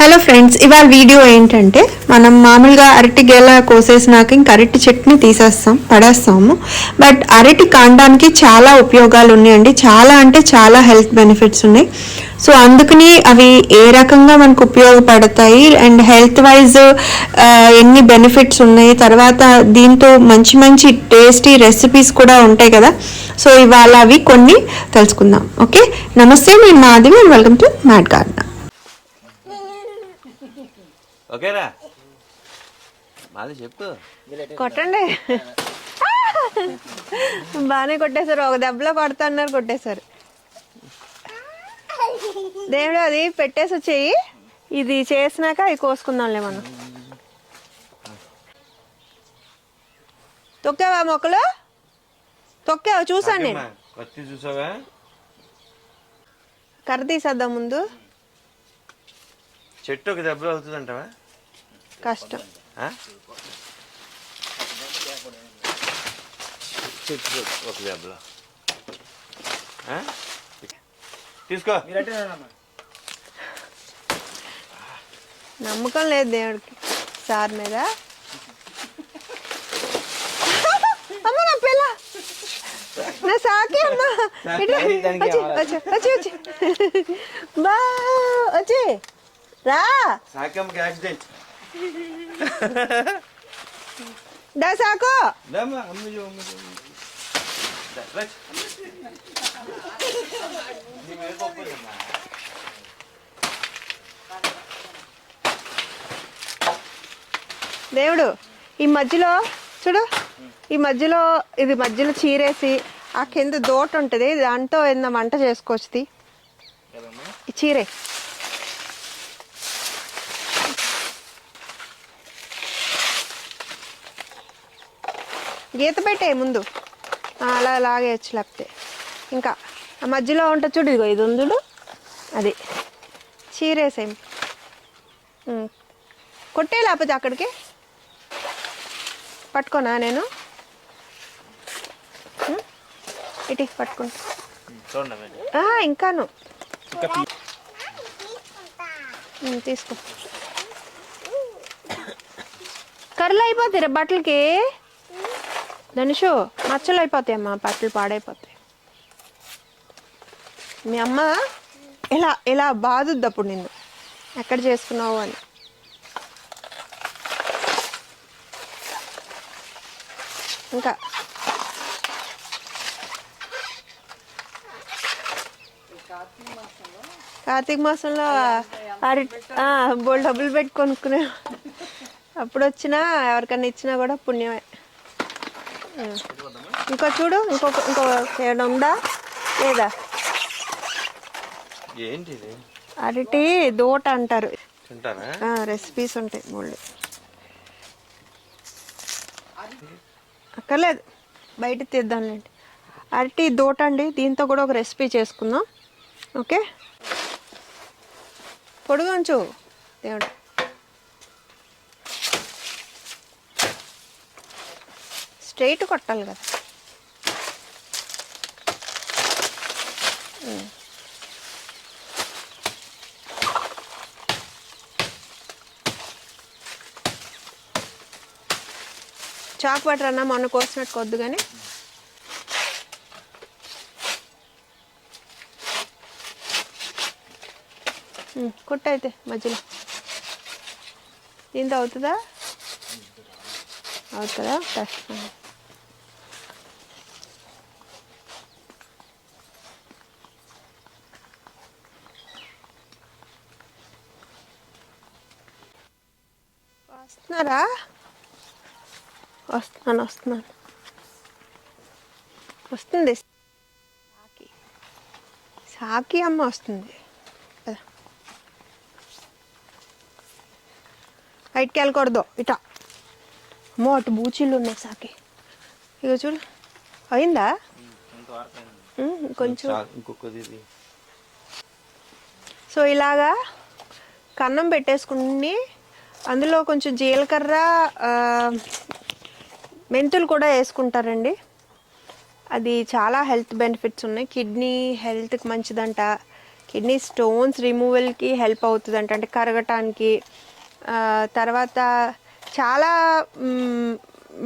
Hello friends ఇవాళ video ఏంటంటే మనం మామూలుగా అరటి గెల కోసేసినాక ఇంక అరటి చెట్టుని తీసేస్తాం పడేస్తాము. బట్ అరటి కాండానికి చాలా ఉపయోగాలు ఉన్నాయండి. చాలా అంటే చాలా హెల్త్ బెనిఫిట్స్ ఉన్నాయి. సో అందుకని అవి ఏ రకంగా మనకు ఉపయోగపడతాయి అండ్ హెల్త్ వైజ్ ఎన్ని బెనిఫిట్స్ ఉన్నాయి. తర్వాత దీంతో మంచి మంచి టేస్టీ రెసిపీస్ కూడా ఉంటాయి కదా. సో ఇవాళ అవి కొన్ని తెలుసుకుందాం. ఓకే నమస్తే నేను Madhavi and welcome to mat garden ఓకేనా? మాది చెప్పు. కొట్టండి. బాగానే కొట్టేశారు. ఒక దెబ్బలో కొడతా అన్నారు కొట్టేశారు. దేవుడు అది పెట్టేసి వచ్చేయి. ఇది చేసినాక అవి కోసుకుందాంలే మనం. తొక్కావా మొక్కలు? తొక్కావా? చూసాను నేను. కత్తి చూసావా? కర్ర తీసేద్దాం ముందు. చెట్టు ఒక దెబ్బలో అవుతుందంటావా? కష్టం. ఒక దెబ్బలో? తీసుకో. నమ్మకం లేదు దేవుడికి. సార్ మీద. అమ్మ నా పిల్ల. నా సాకి అమ్మ. వచ్చి, వచ్చి, వచ్చి. బా వచ్చి. రా. సాకమ్మకి యాక్సిడెంట్ అమ్మ చూ. దా, రా. నీ మీద పప్పుందమ్మా. దేవుడు ఈ మధ్యలో చూడు ఈ మధ్యలో ఇది మధ్యలో చీరేసి ఆ కింద దోట ఉంటుంది దాంతో ఏదైనా వంట చేసుకోవచ్చు చీరే గీత పెట్టే ముందు. అలా లాగేయచ్చు లేకపోతే. ఇంకా ఆ మధ్యలో ఉంటుంది చూడు ఇదిగో ఇది ఉందుడు అది. చీరేసేం కొట్టే లేకపోతే అక్కడికి. పట్టుకోనా నేను? ఇటు పట్టుకుంటా. ఇంకాను. తీసుకో. కర్రలు అయిపోతాయి బట్టలకి? ధనుషు మచ్చలు అయిపోతాయి అమ్మా బట్టలు పాడైపోతాయి. మీ అమ్మ ఇలా ఇలా బాధుద్ది అప్పుడు నిన్ను? ఎక్కడ చేసుకున్నావు అని. ఇంకా. కార్తీక మాసంలో అరి బోల్ డబ్బులు పెట్టి కొనుక్కునే అప్పుడు వచ్చినా ఎవరికన్నా ఇచ్చినా కూడా పుణ్యమే. ఇంకో చూడు ఇంకొక ఇంకో ఏమైనా ఉందా? లేదా? అరటి దోట అంటారు. రెసిపీస్ ఉంటాయి బోల్డ్ అక్కర్లేదు. బయట తీద్దాంలేండి అరటి దోట అండి. దీంతో కూడా ఒక రెసిపీ చేసుకుందాం. ఓకే? పొడుగుంచు దేవుడు. స్ట్రైట్ కొట్టాలి కదా. చాక్ బటర్ అన్న మొన్న కోసినట్టు కొద్దు కానీ కుట్టయితే మధ్యలో. దీంతో అవుతుందా? అవుతుందా? టెస్ట్ వస్తున్నారా? వస్తున్నాను వస్తున్నాను. వస్తుంది. సాకి. సాకి అమ్మ వస్తుంది. బయటికి వెళ్ళకూడదు. ఇట. అమ్మో అటు బూచీలు ఉన్నాయి సాకి. ఇక చూడు. అయిందా? కొంచెం. సో ఇలాగా కన్నం పెట్టేసుకుని అందులో కొంచెం జీలకర్ర మెంతులు కూడా వేసుకుంటారండి. అది చాలా హెల్త్ బెనిఫిట్స్ ఉన్నాయి. కిడ్నీ హెల్త్కి మంచిదంట. కిడ్నీ స్టోన్స్ రిమూవల్కి హెల్ప్ అవుతుందంట. అంటే కరగటానికి. తర్వాత చాలా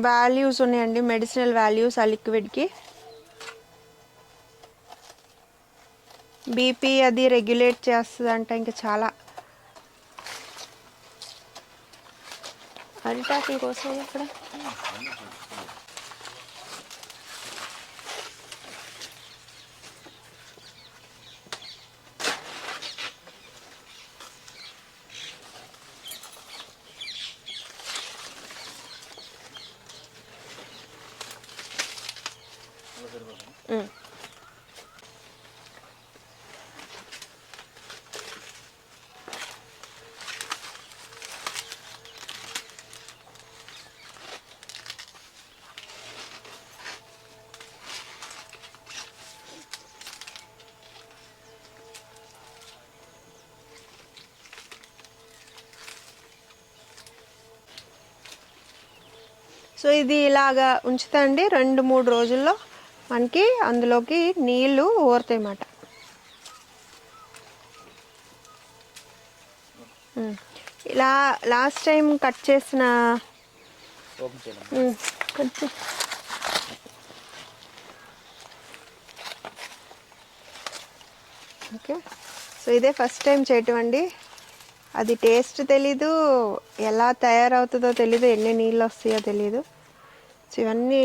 వాల్యూస్ ఉన్నాయండి. మెడిసినల్ వాల్యూస్ ఆ లిక్విడ్కి. బీపీ అది రెగ్యులేట్ చేస్తుందంట ఇంకా చాలా. అరిటాకుల కోసం ఇక్కడ ఉమ్. సో ఇది ఇలాగా ఉంచుతండి రెండు మూడు రోజుల్లో మనకి అందులోకి నీళ్ళు ఊరుతాయి అన్నమాట. ఇలా లాస్ట్ టైం కట్ చేసిన ఓకే. సో ఇదే ఫస్ట్ టైం చేయటం అండి. అది టేస్ట్ తెలీదు ఎలా తయారవుతుందో తెలీదు ఎన్ని నీళ్ళు వస్తాయో తెలీదు. సో ఇవన్నీ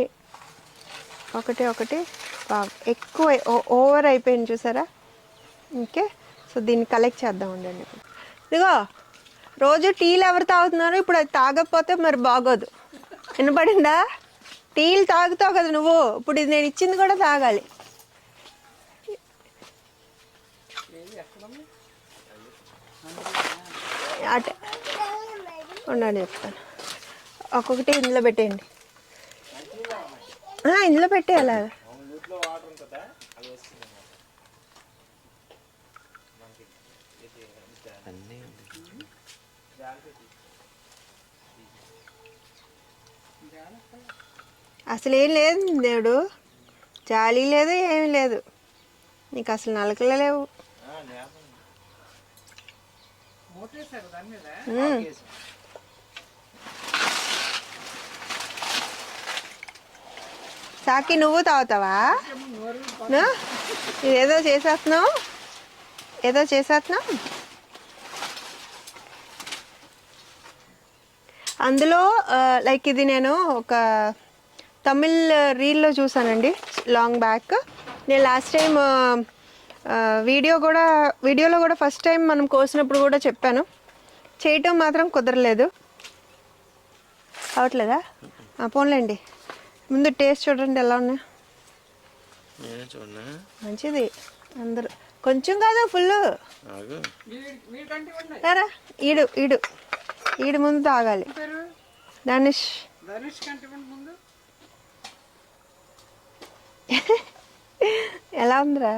ఒకటి ఒకటి ఎక్కువ ఓవర్ అయిపోయింది చూసారా? ఓకే. సో దీన్ని కలెక్ట్ చేద్దాం ఉండండి. ఇదిగో రోజు టీలు ఎవరు తాగుతున్నారు? ఇప్పుడు అది తాగకపోతే మరి బాగోదు. వినపడిందా? టీలు తాగుతావు కదా నువ్వు. ఇప్పుడు ఇది నేను ఇచ్చింది కూడా తాగాలి. అటే. ఉండండి చెప్తాను. ఒక్కొక్కటి ఇందులో పెట్టేయండి. ఇందులో పెట్టేయాలి? అది. అన్నీ అసలు ఏం లేదు దేవుడు. జాలి లేదు ఏమీ లేదు. నీకు అసలు నలకలే లేవు. సాకి నువ్వు తాగుతావా? ఏదో చేసేస్తున్నావు? ఏదో చేసేస్తున్నావు? అందులో లైక్ ఇది నేను ఒక తమిళ్ రీల్లో చూసానండి లాంగ్ బ్యాక్. నేను లాస్ట్ టైం వీడియో కూడా వీడియోలో కూడా ఫస్ట్ టైం మనం కోసినప్పుడు కూడా చెప్పాను. చేయటం మాత్రం కుదరలేదు. అవట్లేదా పోన్లేండి. ముందు టేస్ట్ చూడండి ఎలా ఉన్నాయి. మంచిది. అందరూ కొంచెం కాదు ఫుల్. రారా. ఈడు ఈడు. ఈడు ముందు తాగాలి. ధనుష్. ఎలా ఉందిరా?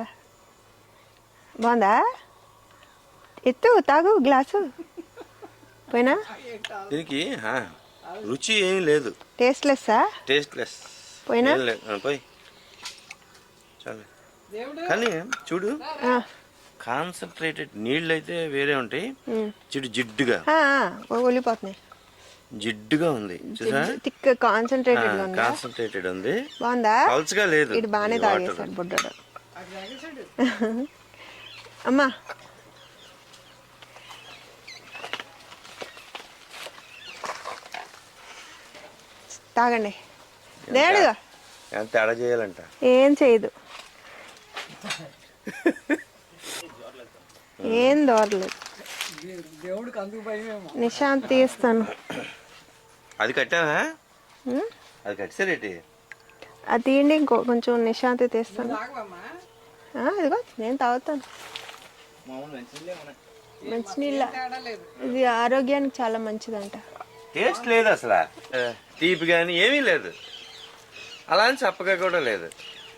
బాగుందా? ఎత్తు తాగు గ్లాసు. పోయినా? దీనికి రుచి ఏమీ లేదు. టేస్ట్ లెస్సా టేస్ట్ లెస్ పోయినా? పోయి. చాలు. కానీ చూడు ఆ, కాన్సన్ట్రేటెడ్ నీళ్ళు అయితే వేరే ఉంటాయి. చూడు జిడ్డుగా. ఒలిపోతున్నాయి. జిడ్డుగా ఉంది. చూసా థిక్ కాన్సన్ట్రేటెడ్గా ఉందా? కాన్సన్ట్రేటెడ్ ఉంది. బాగుందా? పల్చగా లేదు. బాగానే ఇది వాటర్. తాగేశాడు బుడ్డడు. అమ్మా తాగండి. దేడుగా తేడా చేయాలంట? ఏం చేయదు. ఏం దోరలేదు. నిశాంత్ తీస్తాను. అది కట్టావా? అది కట్టేసారేటి అది తీయండి ఇంకో కొంచెం నిశాంతి తీస్తాను. ఆ, ఇదిగో నేను తాగుతాను. మంచినీళ్ళ ఇది ఆరోగ్యానికి చాలా మంచిదంట. టేస్ట్ లేదు అసలు. తీపి కానీ ఏమీ లేదు. అలా అని చప్పగా కూడా లేదు.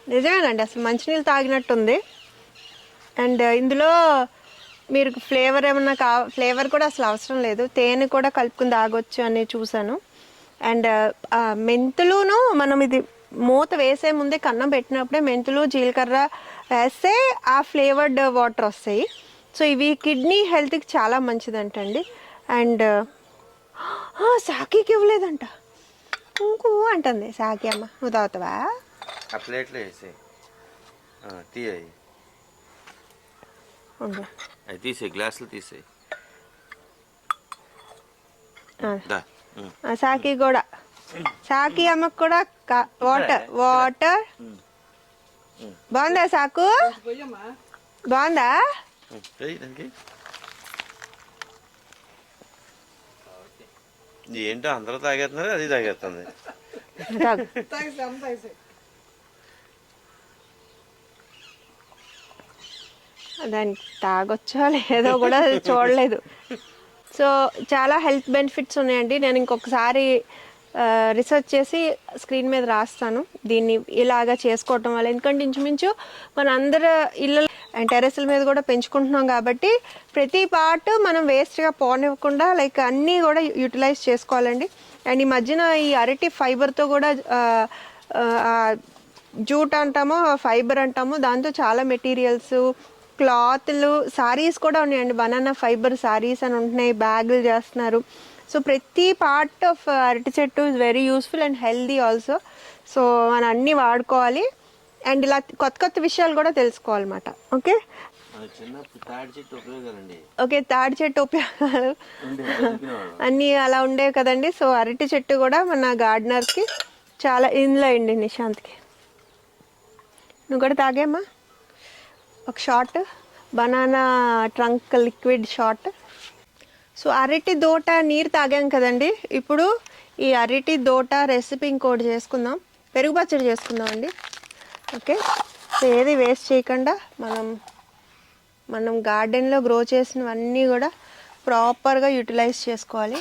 నిజమేనండి అసలు మంచినీళ్ళు తాగినట్టుంది. అండ్ ఇందులో మీరు ఫ్లేవర్ ఏమన్నా కా ఫ్లేవర్ కూడా అసలు అవసరం లేదు. తేనె కూడా కలుపుకుని తాగొచ్చు అని చూసాను అండ్ మెంతులును మనం ఇది మూత వేసే ముందే కన్నం పెట్టినప్పుడే మెంతులు జీలకర్ర వేస్తే ఆ ఫ్లేవర్డ్ వాటర్ వస్తాయి. సో ఇవి కిడ్నీ హెల్త్కి చాలా మంచిదంటండి. అండ్ సాకికి ఇవ్వలేదంట. ఊకు అంటుంది సాకి అమ్మ నువ్వు తాగుతావా? ఆ ప్లేట్లో వేసి. తీయాయి. ఉండు. అవి తీసేయి గ్లాసులు తీసేయి. ఆ, దా ఉమ్. ఆ సాకి కూడా. సాకి అమ్మకు కూడా వాటర్ వాటర్. బాగుందా సాకు? బాగుందా? ఉమ్, వెయ్యి దానికి. ఏంటో అందరూ తాగేస్తున్నారు అది తాగేస్తుంది. దానికి తాగొచ్చో లేదో కూడా చూడలేదు. సో చాలా హెల్త్ బెనిఫిట్స్ ఉన్నాయండి. నేను ఇంకొకసారి రీసెర్చ్ చేసి స్క్రీన్ మీద రాస్తాను. దీన్ని ఇలాగా చేసుకోవటం వల్ల ఎందుకంటే ఇంచుమించు మన అందరు ఇళ్ళ అండ్ టెరెస్ల మీద కూడా పెంచుకుంటున్నాం కాబట్టి ప్రతి పార్ట్ మనం వేస్ట్గా పోనివ్వకుండా లైక్ అన్నీ కూడా యూటిలైజ్ చేసుకోవాలండి. అండ్ ఈ మధ్యన ఈ అరటి ఫైబర్తో కూడా జూట్ అంటామో ఫైబర్ అంటామో దాంతో చాలా మెటీరియల్స్ క్లాత్లు సారీస్ కూడా ఉన్నాయండి. బనానా ఫైబర్ సారీస్ అని ఉంటున్నాయి బ్యాగులు చేస్తున్నారు. సో ప్రతి పార్ట్ ఆఫ్ అరటి చెట్టు is very useful and healthy also so మనం అన్నీ వాడుకోవాలి. అండ్ ఇలా కొత్త కొత్త విషయాలు కూడా తెలుసుకోవాలన్నమాట. ఓకే? ఓకే తాడి చెట్టు ఉపయోగాలు. అన్నీ అలా ఉండేవి కదండి. సో అరటి చెట్టు కూడా మన గార్డెనర్కి చాలా ఇందులో అండి నిశాంత్కి. నువ్వు కూడా తాగేమ్మా. ఒక shot banana trunk liquid shot so అరటి దోట నీరు తాగాం కదండి. ఇప్పుడు ఈ అరటి దోట రెసిపీ ఇంకోటి చేసుకుందాం. పెరుగు పచ్చడి చేసుకుందాం అండి ఓకే. సో ఏది వేస్ట్ చేయకుండా మనం మనం గార్డెన్లో గ్రో చేసినవన్నీ కూడా ప్రాపర్గా యూటిలైజ్ చేసుకోవాలి.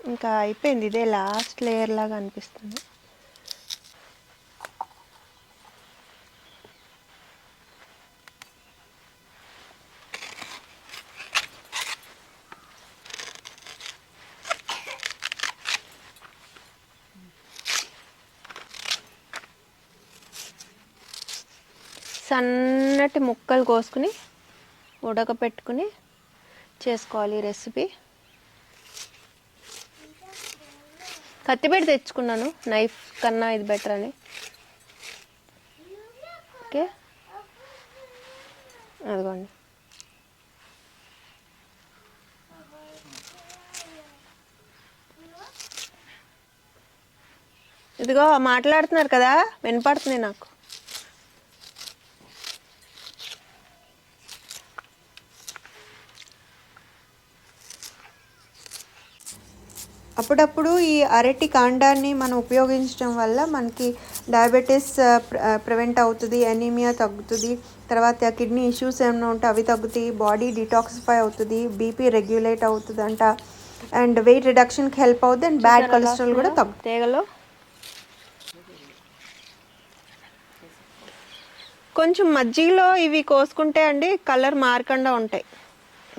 ఇంకా అయిపోయింది. ఇదే లాస్ట్ లేయర్ లాగా అనిపిస్తుంది. సన్నటి ముక్కలు కోసుకుని ఉడకపెట్టుకుని చేసుకోవాలి ఈ రెసిపీ. కత్తిపెట్టి తెచ్చుకున్నాను నైఫ్ కన్నా ఇది బెటర్ అని. ఓకే? అదిగోండి. ఇదిగో మాట్లాడుతున్నారు కదా వినపడుతుంది నాకు. అప్పుడప్పుడు ఈ అరటి కాండాన్ని మనం ఉపయోగించడం వల్ల మనకి డయాబెటీస్ ప్రివెంట్ అవుతుంది అనీమియా తగ్గుతుంది తర్వాత కిడ్నీ ఇష్యూస్ ఏమైనా ఉంటే అవి తగ్గుతాయి బాడీ డిటాక్సిఫై అవుతుంది బీపీ రెగ్యులేట్ అవుతుంది అంట అండ్ వెయిట్ రిడక్షన్కి హెల్ప్ అవుతుంది అండ్ బ్యాడ్ కొలెస్ట్రాల్ కూడా తగ్గుతుంది. తీగలో. కొంచెం మజ్జిగలో ఇవి కోసుకుంటే అండి కలర్ మారకుండా ఉంటాయి.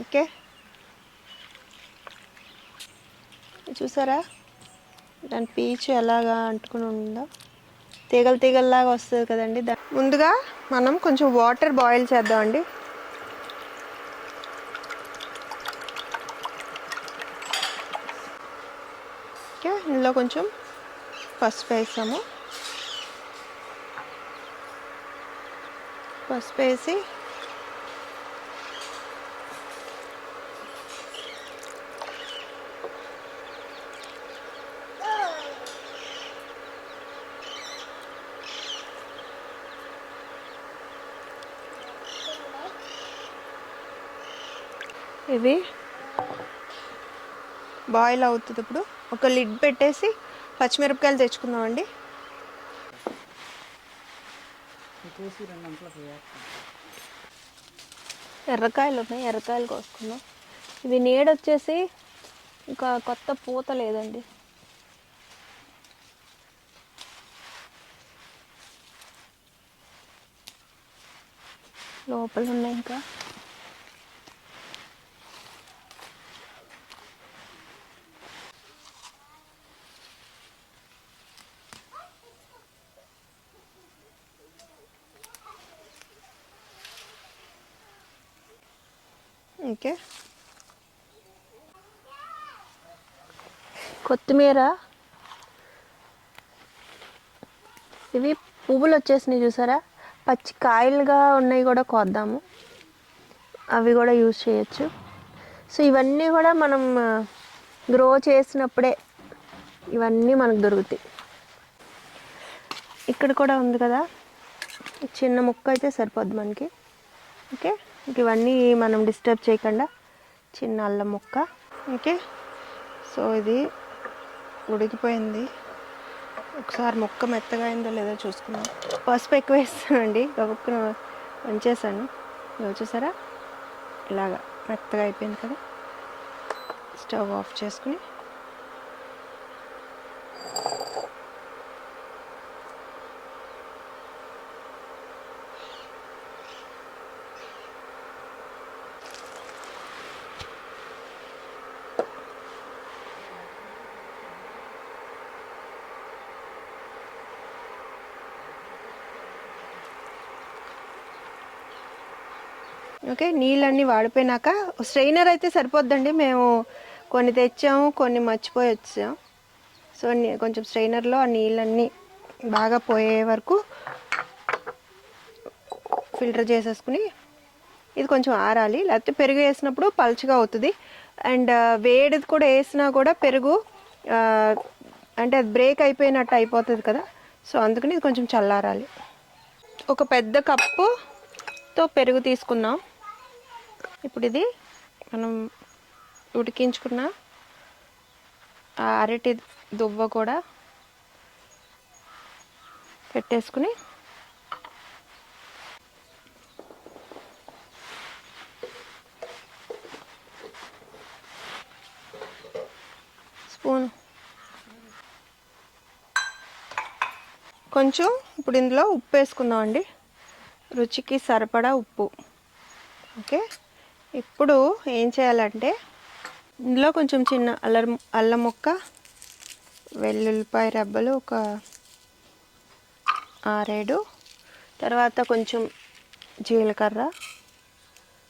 ఓకే? చూసారా? దాని పీచు ఎలాగా అంటుకుని ఉందో. తీగలు తీగల్లాగా వస్తుంది కదండి. దా ముందుగా మనం కొంచెం వాటర్ బాయిల్ చేద్దామండి ఓకే ఇందులో కొంచెం పసుపు వేసాము. పసుపు వేసి ఇవి. బాయిల్ అవుతుంది ఇప్పుడు. ఒక లిడ్ పెట్టేసి పచ్చిమిరపకాయలు తెచ్చుకుందామండి. ఎర్రకాయలు ఉన్నాయి ఎర్రకాయలు కోసుకుందాం. ఇవి నీడ వచ్చేసి ఇంకా కొత్త పూత లేదండి. లోపల ఉన్నాయి ఇంకా. ఓకే కొత్తిమీర. ఇవి పువ్వులు వచ్చేసినాయి చూసారా? పచ్చి కాయలుగా ఉన్నాయి కూడా కోద్దాము. అవి కూడా యూజ్ చేయొచ్చు. సో ఇవన్నీ కూడా మనం గ్రో చేసినప్పుడే ఇవన్నీ మనకు దొరుకుతాయి. ఇక్కడ కూడా ఉంది కదా? చిన్న ముక్క అయితే సరిపోద్ది మనకి. ఓకే? ఇవన్నీ మనం డిస్టర్బ్ చేయకుండా చిన్న అల్లం ముక్క. ఓకే. సో ఇది ఉడికిపోయింది. ఒకసారి ముక్క మెత్తగా అయిందో లేదో చూసుకున్నాం పసుపు ఎక్కువ వేస్తానండి. గబుక్కున వంచేసాను. ఇలా చూసారా? ఇలాగా మెత్తగా అయిపోయింది కదా. స్టవ్ ఆఫ్ చేసుకుని ఓకే నీళ్ళన్నీ వాడిపోయినాక స్ట్రైనర్ అయితే సరిపోద్దండి. మేము కొన్ని తెచ్చాము కొన్ని మర్చిపోయి వచ్చాము సో కొంచెం స్ట్రైనర్లో ఆ నీళ్ళన్నీ బాగా పోయే వరకు ఫిల్టర్ చేసేసుకుని ఇది కొంచెం ఆరాలి. లేకపోతే పెరుగు వేసినప్పుడు పలుచగా అవుతుంది. అండ్ వేడిది కూడా వేసినా కూడా పెరుగు అంటే అది బ్రేక్ అయిపోయినట్టు అయిపోతుంది కదా. సో అందుకని ఇది కొంచెం చల్లారాలి. ఒక పెద్ద కప్పుతో పెరుగు తీసుకున్నాం ఇప్పుడు ఇది మనం ఉడికించుకున్న ఆ అరటి దువ్వ కూడా పెట్టేసుకుని స్పూన్. కొంచెం ఇప్పుడు ఇందులో ఉప్పు వేసుకుందామండి. రుచికి సరిపడా ఉప్పు. ఓకే? ఇప్పుడు ఏం చేయాలంటే ఇందులో కొంచెం చిన్న అల్లం అల్లం ముక్క వెల్లుల్లిపాయ రెబ్బలు ఒక ఆరేడు తర్వాత కొంచెం జీలకర్ర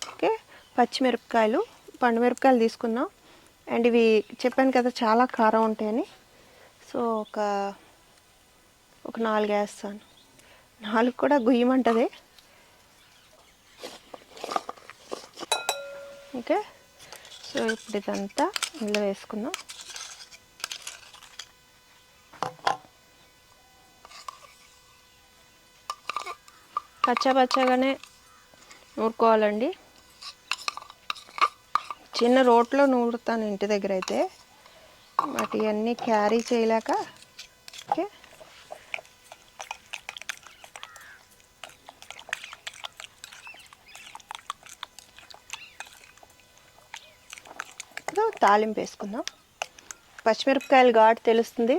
ఓకే పచ్చిమిరపకాయలు పండుమిరపకాయలు తీసుకున్నాం అండ్ ఇవి చెప్పాను కదా చాలా కారం ఉంటాయని. సో ఒక ఒక నాలుగు వేస్తాను. నాలుగు కూడా గుయ్యమంటుంది. ఓకే. సో ఇప్పుడు ఇదంతా ఇందులో వేసుకుందాం. పచ్చాపచ్చగానే నూరుకోవాలండి. చిన్న రోట్లో నూరుతాను ఇంటి దగ్గర అయితే. బట్ ఇవన్నీ క్యారీ చేయలేక ఓకే. తాలింపు వేసుకుందాం. పచ్చిమిరపకాయలు ఘాటు తెలుస్తుంది.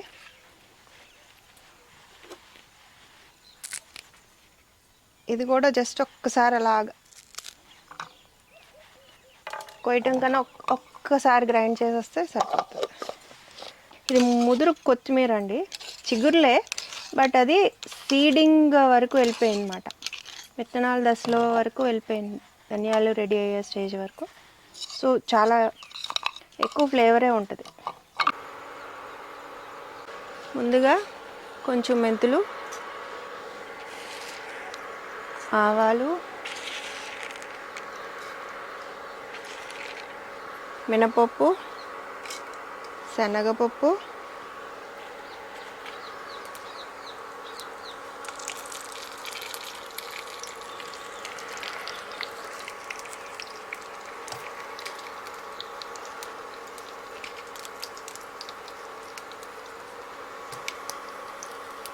ఇది కూడా జస్ట్ ఒక్కసారి అలాగా. కొయ్యటం కన్నా ఒక్కసారి గ్రైండ్ చేసేస్తే సరిపోతుంది. ఇది ముదురు కొత్తిమీర అండి. చిగురులే బట్ అది సీడింగ్ వరకు వెళ్ళిపోయింది అనమాట విత్తనాల దశలో వరకు వెళ్ళిపోయింది. ధనియాలు రెడీ అయ్యే స్టేజ్ వరకు. సో చాలా ఎక్కువ ఫ్లేవరే ఉంటుంది. ముందుగా కొంచెం మెంతులు ఆవాలు మినపప్పు శనగపప్పు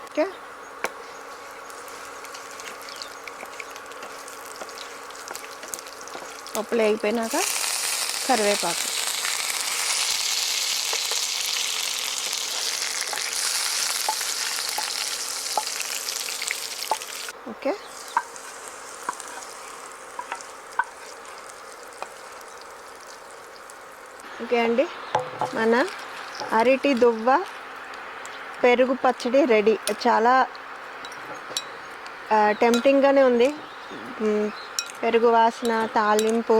ఓకే పప్పులు వేగిపోయినాక కరివేపాకు. ఓకే? ఓకే అండి. మన అరటి దువ్వ పెరుగు పచ్చడి రెడీ. చాలా టెంప్టింగ్గానే ఉంది. పెరుగు వాసన తాలింపు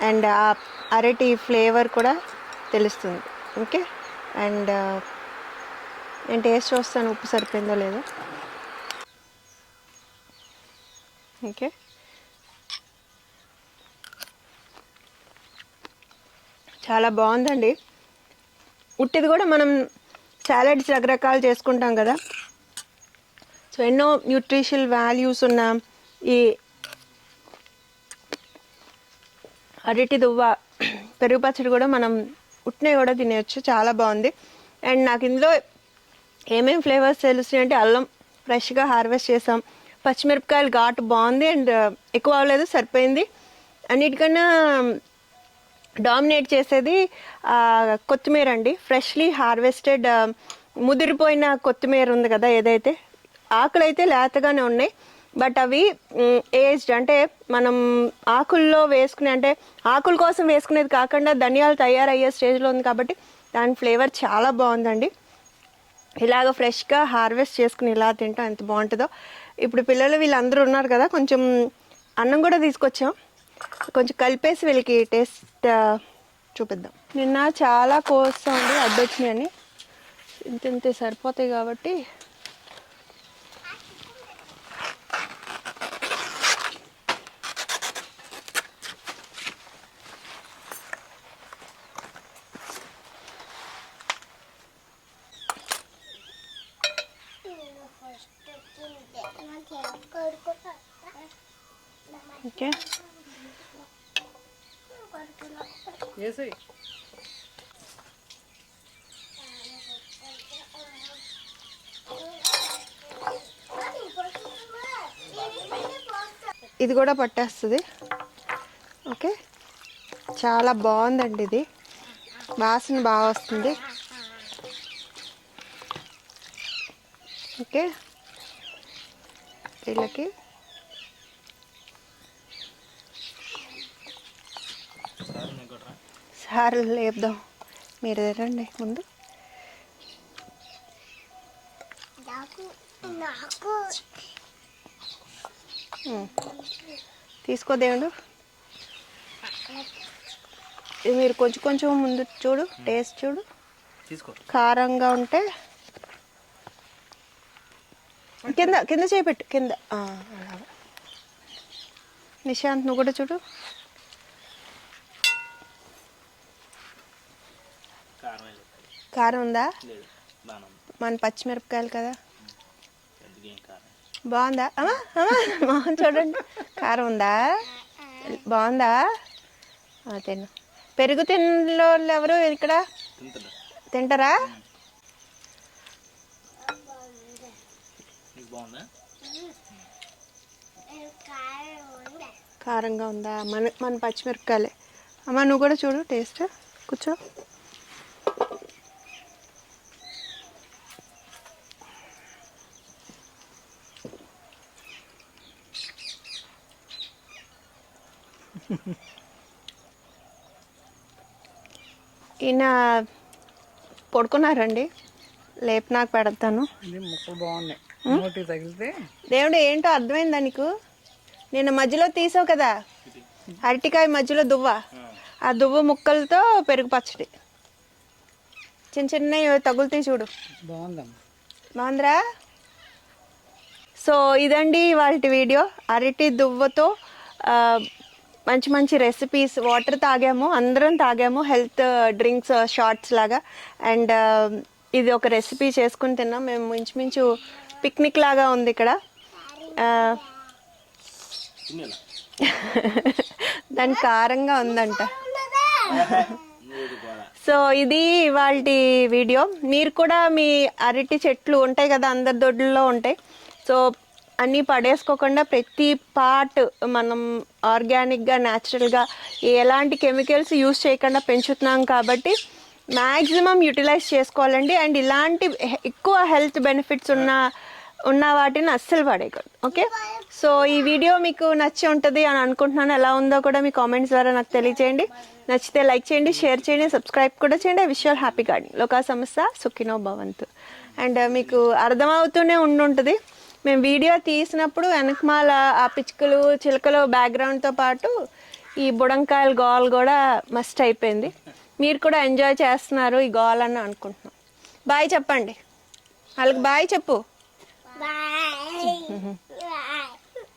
అండ్ ఆ అరటి ఫ్లేవర్ కూడా తెలుస్తుంది. ఓకే? అండ్ నేను టేస్ట్ చూస్తాను ఉప్పు సరిపోయిందో లేదో. ఓకే? చాలా బాగుందండి. ఉట్టిది కూడా మనం సాలడ్స్ రకరకాలు చేసుకుంటాం కదా. సో ఎన్నో న్యూట్రిషనల్ వాల్యూస్ ఉన్న ఈ అరటి దువ్వ పెరుగు పచ్చడి కూడా మనం ఉట్టినవి కూడా తినేయచ్చు. చాలా బాగుంది. అండ్ నాకు ఇందులో ఏమేం ఫ్లేవర్స్ తెలుస్తున్నాయి అంటే అల్లం ఫ్రెష్గా హార్వెస్ట్ చేసాం. పచ్చిమిరపకాయలు ఘాటు బాగుంది అండ్ ఎక్కువ అవ్వలేదు సరిపోయింది. అన్నిటికన్నా డామినేట్ చేసేది కొత్తిమీర అండి. ఫ్రెష్లీ హార్వెస్టెడ్ ముదిరిపోయిన కొత్తిమీర ఉంది కదా ఏదైతే ఆకులు అయితే లేతగానే ఉన్నాయి. బట్ అవి ఏజ్డ్ అంటే మనం ఆకుల్లో వేసుకునే అంటే ఆకుల కోసం వేసుకునేది కాకుండా ధనియాలు తయారయ్యే స్టేజ్లో ఉంది కాబట్టి దాని ఫ్లేవర్ చాలా బాగుందండి. ఇలాగ ఫ్రెష్గా హార్వెస్ట్ చేసుకుని ఇలా తింటాం ఎంత బాగుంటుందో. ఇప్పుడు పిల్లలు వీళ్ళందరూ ఉన్నారు కదా కొంచెం అన్నం కూడా తీసుకొచ్చాం. కొంచెం కలిపేసి వీళ్ళకి టేస్ట్ చూపిద్దాం. నిన్న చాలా కోస్తాం అండి అడ్డొచ్చినాయని. ఇంత ఇంతే సరిపోతాయి కాబట్టి ఓకే ఇది కూడా పట్టేస్తుంది. ఓకే? చాలా బాగుందండి ఇది. వాసన బాగా వస్తుంది. ఓకే? వీళ్ళకి. సార్ లేపుదాం. మీరు రండి ముందు. నాకు నాకు తీసుకో దేవుడు. ఇది మీరు కొంచెం కొంచెం ముందు చూడు టేస్ట్ చూడు. కారంగా ఉంటే కింద కింద చేపెట్టు కింద. నిశాంత్ నువ్వు కూడా చూడు. కారం ఉందా? మన పచ్చిమిరపకాయలు కదా. బాగుందా? అమ్మా అమ్మా మొహం చూడండి. కారం ఉందా? బాగుందా? ఆ, పెరుగు తిన్న వాళ్ళు ఎవరు ఇక్కడ? తింటారా? కారంగా ఉందా? మన మన పచ్చిమిరపకాయలే. అమ్మ నువ్వు కూడా చూడు టేస్ట్. కూర్చో. ఈయన పడుకున్నారండి. లేపు నాకు పెడతాను ముక్కలు బాగున్నాయి. తగిలితే? దేవుడు ఏంటో అర్థమైందా నీకు? నిన్న మధ్యలో తీసావు కదా? అరటికాయ మధ్యలో దువ్వ. ఆ దువ్వ ముక్కలతో పెరుగు పచ్చడి. చిన్న చిన్న తగులుతాయి చూడు. బాగుందమ్మా. బాగుందిరా? సో ఇదండి వాటి వీడియో. అరటి దువ్వతో మంచి మంచి రెసిపీస్ వాటర్ తాగాము అందరం తాగాము హెల్త్ డ్రింక్స్ షార్ట్స్ లాగా. అండ్ uh, ఇది ఒక రెసిపీ చేసుకుని తిన్నాం. మేము ఇంచుమించు పిక్నిక్ లాగా ఉంది ఇక్కడ. Uh, దాని కారంగా ఉందంట. సో ఇది ఇవాళ వీడియో మీరు కూడా మీ అరటి చెట్లు ఉంటాయి కదా అందరి దొడ్లలో ఉంటాయి. సో అన్నీ పడేసుకోకుండా ప్రతి పార్ట్ మనం ఆర్గానిక్గా న్యాచురల్గా ఎలాంటి కెమికల్స్ యూస్ చేయకుండా పెంచుతున్నాం కాబట్టి మ్యాక్సిమం యూటిలైజ్ చేసుకోవాలండి. అండ్ ఇలాంటి ఎక్కువ హెల్త్ బెనిఫిట్స్ ఉన్న ఉన్న వాటిని అస్సలు పడేయకూడదు. ఓకే? సో ఈ వీడియో మీకు నచ్చి ఉంటుంది అని అనుకుంటున్నాను. ఎలా ఉందో కూడా మీ కామెంట్స్ ద్వారా నాకు తెలియచేయండి. నచ్చితే లైక్ చేయండి షేర్ చేయండి సబ్స్క్రైబ్ కూడా చేయండి. విషువల్ హ్యాపీ గార్డెన్ లోకా సంస్థ సుఖినో భవంతు. అండ్ మీకు అర్థమవుతూనే ఉండుంటుంది. మేము వీడియో తీసినప్పుడు వెనకమాల ఆ పిచ్చుకలు చిలుకలు బ్యాక్గ్రౌండ్తో పాటు ఈ బుడంకాయల గోల్ కూడా మస్ట్ అయిపోయింది. మీరు కూడా ఎంజాయ్ చేస్తున్నారు ఈ గోల్ అని అనుకుంటున్నాం. బాయ్ చెప్పండి. వాళ్ళకి బాయ్ చెప్పు. బాయ్